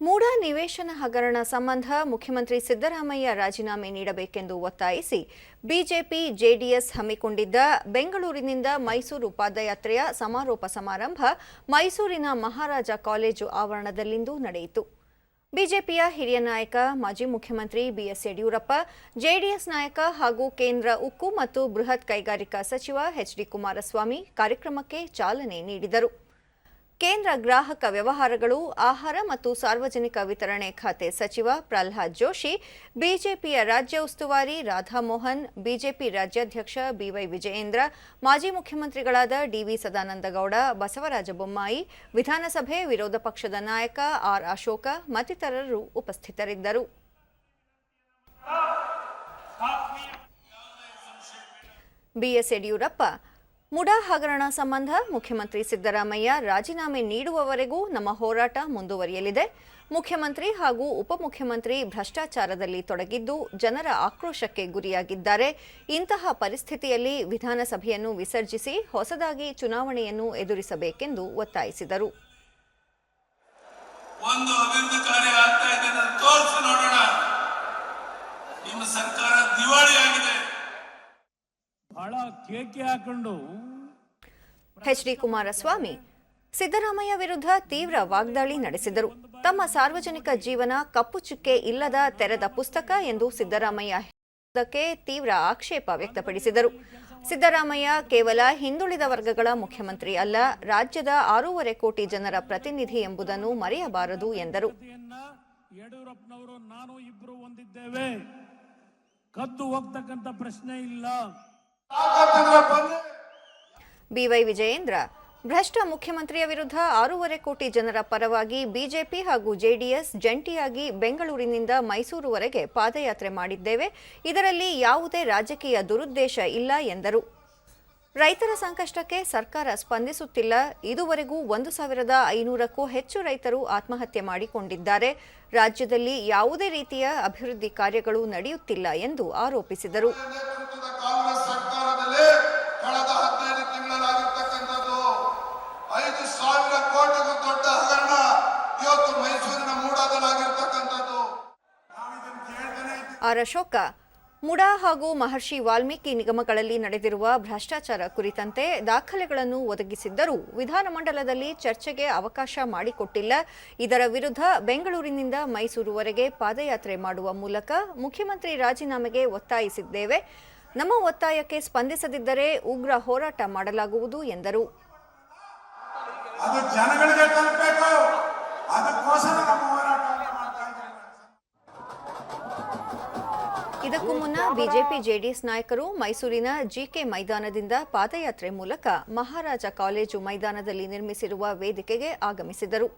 ಮೂಢ ನಿವೇಶನ ಹಗರಣ ಸಂಬಂಧ ಮುಖ್ಯಮಂತ್ರಿ ಸಿದ್ದರಾಮಯ್ಯ ರಾಜೀನಾಮೆ ನೀಡಬೇಕೆಂದು ಒತ್ತಾಯಿಸಿ ಬಿಜೆಪಿ, ಜೆಡಿಎಸ್ ಹಮ್ಮಿಕೊಂಡಿದ್ದ ಬೆಂಗಳೂರಿನಿಂದ ಮೈಸೂರು ಪಾದಯಾತ್ರೆಯ ಸಮಾರೋಪ ಸಮಾರಂಭ ಮೈಸೂರಿನ ಮಹಾರಾಜ ಕಾಲೇಜು ಆವರಣದಲ್ಲಿಂದು ನಡೆಯಿತು. ಬಿಜೆಪಿಯ ಹಿರಿಯ ನಾಯಕ, ಮಾಜಿ ಮುಖ್ಯಮಂತ್ರಿ ಬಿಎಸ್ ಯಡಿಯೂರಪ್ಪ, ಜೆಡಿಎಸ್ ನಾಯಕ ಹಾಗೂ ಕೇಂದ್ರ ಉಕ್ಕು ಮತ್ತು ಬೃಹತ್ ಕೈಗಾರಿಕಾ ಸಚಿವ ಎಚ್ಡಿ ಕುಮಾರಸ್ವಾಮಿ ಕಾರ್ಯಕ್ರಮಕ್ಕೆ ಚಾಲನೆ ನೀಡಿದರು. ಕೇಂದ್ರ ಗ್ರಾಹಕ ವ್ಯವಹಾರಗಳು, ಆಹಾರ ಮತ್ತು ಸಾರ್ವಜನಿಕ ವಿತರಣೆ ಖಾತೆ ಸಚಿವ ಪ್ರಲ್ಹಾದ್ ಜೋಶಿ, ಬಿಜೆಪಿಯ ರಾಜ್ಯ ಉಸ್ತುವಾರಿ ರಾಧಾಮೋಹನ್, ಬಿಜೆಪಿ ರಾಜ್ಯಾಧ್ಯಕ್ಷ ಬಿವೈ ವಿಜಯೇಂದ್ರ, ಮಾಜಿ ಮುಖ್ಯಮಂತ್ರಿಗಳಾದ ಡಿವಿ ಸದಾನಂದಗೌಡ, ಬಸವರಾಜ ಬೊಮ್ಮಾಯಿ, ವಿಧಾನಸಭೆ ವಿರೋಧ ಪಕ್ಷದ ನಾಯಕ ಆರ್. ಅಶೋಕ ಮತ್ತಿತರರು ಉಪಸ್ಥಿತರಿದ್ದರು. ಬಿಎಸ್ ಯಡಿಯೂರಪ್ಪ ಮುಡಾ ಹಗರಣ ಸಂಬಂಧ ಮುಖ್ಯಮಂತ್ರಿ ಸಿದ್ದರಾಮಯ್ಯ ರಾಜೀನಾಮೆ ನೀಡುವವರೆಗೂ ನಮ್ಮ ಹೋರಾಟ ಮುಂದುವರಿಯಲಿದೆ. ಮುಖ್ಯಮಂತ್ರಿ ಹಾಗೂ ಉಪಮುಖ್ಯಮಂತ್ರಿ ಭ್ರಷ್ಟಾಚಾರದಲ್ಲಿ ತೊಡಗಿದ್ದು ಜನರ ಆಕ್ರೋಶಕ್ಕೆ ಗುರಿಯಾಗಿದ್ದಾರೆ. ಇಂತಹ ಪರಿಸ್ಥಿತಿಯಲ್ಲಿ ವಿಧಾನಸಭೆಯನ್ನು ವಿಸರ್ಜಿಸಿ ಹೊಸದಾಗಿ ಚುನಾವಣೆಯನ್ನು ಎದುರಿಸಬೇಕೆಂದು ಒತ್ತಾಯಿಸಿದರು. ಸರ್ಕಾರ ದಿವಾಳಿ ಆಗಿದೆ ಬಹಳ ಡಿ ಕುಮಾರಸ್ವಾಮಿ ಸಿದ್ದರಾಮಯ್ಯ ವಿರುದ್ಧ ತೀವ್ರ ವಾಗ್ದಾಳಿ ನಡೆಸಿದರು. ತಮ್ಮ ಸಾರ್ವಜನಿಕ ಜೀವನ ಕಪ್ಪು ಚುಕ್ಕೆ ಇಲ್ಲದ ತೆರೆದ ಪುಸ್ತಕ ಎಂದು ಸಿದ್ದರಾಮಯ್ಯ ತೀವ್ರ ಆಕ್ಷೇಪ ವ್ಯಕ್ತಪಡಿಸಿದರು. ಸಿದ್ದರಾಮಯ್ಯ ಕೇವಲ ಹಿಂದುಳಿದ ವರ್ಗಗಳ ಮುಖ್ಯಮಂತ್ರಿ ಅಲ್ಲ ರಾಜ್ಯದ ಆರೂವರೆ ಕೋಟಿ ಜನರ ಪ್ರತಿನಿಧಿ ಎಂಬುದನ್ನು ಮರೆಯಬಾರದು ಎಂದರು. ಯಡಿಯೂರಪ್ಪನವರು ನಾನು ಇಬ್ರು ಹೊಂದಿದ್ದೇವೆ ಕದ್ದು ಹೋಗ್ತಕ್ಕಂಥ ಪ್ರಶ್ನೆ ಇಲ್ಲ. ಬಿವೈ ವಿಜಯೇಂದ್ರ, ಭ್ರಷ್ಟ ಮುಖ್ಯಮಂತ್ರಿಯ ವಿರುದ್ಧ ಆರೂವರೆ ಕೋಟಿ ಜನರ ಪರವಾಗಿ ಬಿಜೆಪಿ ಹಾಗೂ ಜೆಡಿಎಸ್ ಜಂಟಿಯಾಗಿ ಬೆಂಗಳೂರಿನಿಂದ ಮೈಸೂರುವರೆಗೆ ಪಾದಯಾತ್ರೆ ಮಾಡಿದ್ದೇವೆ. ಇದರಲ್ಲಿ ಯಾವುದೇ ರಾಜಕೀಯ ದುರುದ್ದೇಶ ಇಲ್ಲ ಎಂದರು. ರೈತರ ಸಂಕಷ್ಟಕ್ಕೆ ಸರ್ಕಾರ ಸ್ಪಂದಿಸುತ್ತಿಲ್ಲ. ಇದುವರೆಗೂ ಒಂದು ಸಾವಿರದ ಐನೂರಕ್ಕೂ ಹೆಚ್ಚು ರೈತರು ಆತ್ಮಹತ್ಯೆ ಮಾಡಿಕೊಂಡಿದ್ದಾರೆ. ರಾಜ್ಯದಲ್ಲಿ ಯಾವುದೇ ರೀತಿಯ ಅಭಿವೃದ್ಧಿ ಕಾರ್ಯಗಳು ನಡೆಯುತ್ತಿಲ್ಲ ಎಂದು ಆರೋಪಿಸಿದರು. ಕೋಟಿಗೂ ದೊಡ್ಡ ಹಗರಣ ಇವತ್ತು ಮೈಸೂರಿನ. ಆರ್ ಅಶೋಕ, ಮುಡಾ ಹಾಗೂ ಮಹರ್ಷಿ ವಾಲ್ಮೀಕಿ ನಿಗಮಗಳಲ್ಲಿ ನಡೆದಿರುವ ಭ್ರಷ್ಟಾಚಾರ ಕುರಿತಂತೆ ದಾಖಲೆಗಳನ್ನು ಒದಗಿಸಿದ್ದರೂ ವಿಧಾನಮಂಡಲದಲ್ಲಿ ಚರ್ಚೆಗೆ ಅವಕಾಶ ಮಾಡಿಕೊಟ್ಟಿಲ್ಲ. ಇದರ ವಿರುದ್ಧ ಬೆಂಗಳೂರಿನಿಂದ ಮೈಸೂರುವರೆಗೆ ಪಾದಯಾತ್ರೆ ಮಾಡುವ ಮೂಲಕ ಮುಖ್ಯಮಂತ್ರಿ ರಾಜೀನಾಮೆಗೆ ಒತ್ತಾಯಿಸಿದ್ದೇವೆ. ನಮ್ಮ ಒತ್ತಾಯಕ್ಕೆ ಸ್ಪಂದಿಸದಿದ್ದರೆ ಉಗ್ರ ಹೋರಾಟ ಮಾಡಲಾಗುವುದು ಎಂದರು. ಅದು ಜನಗಳಿಗೆ ತಲುಪಬೇಕು. ಅದಕ್ಕೋಸ್ಕರ ನಮ್ಮ ಹೋರಾಟ ಇದಕ್ಕೂ ಮುನ್ನ ಬಿಜೆಪಿ ಜೆಡಿಎಸ್ ನಾಯಕರು ಮೈಸೂರಿನ ಜಿಕೆ ಮೈದಾನದಿಂದ ಪಾದಯಾತ್ರೆ ಮೂಲಕ ಮಹಾರಾಜ ಕಾಲೇಜು ಮೈದಾನದಲ್ಲಿ ನಿರ್ಮಿಸಿರುವ ವೇದಿಕೆಗೆ ಆಗಮಿಸಿದರು.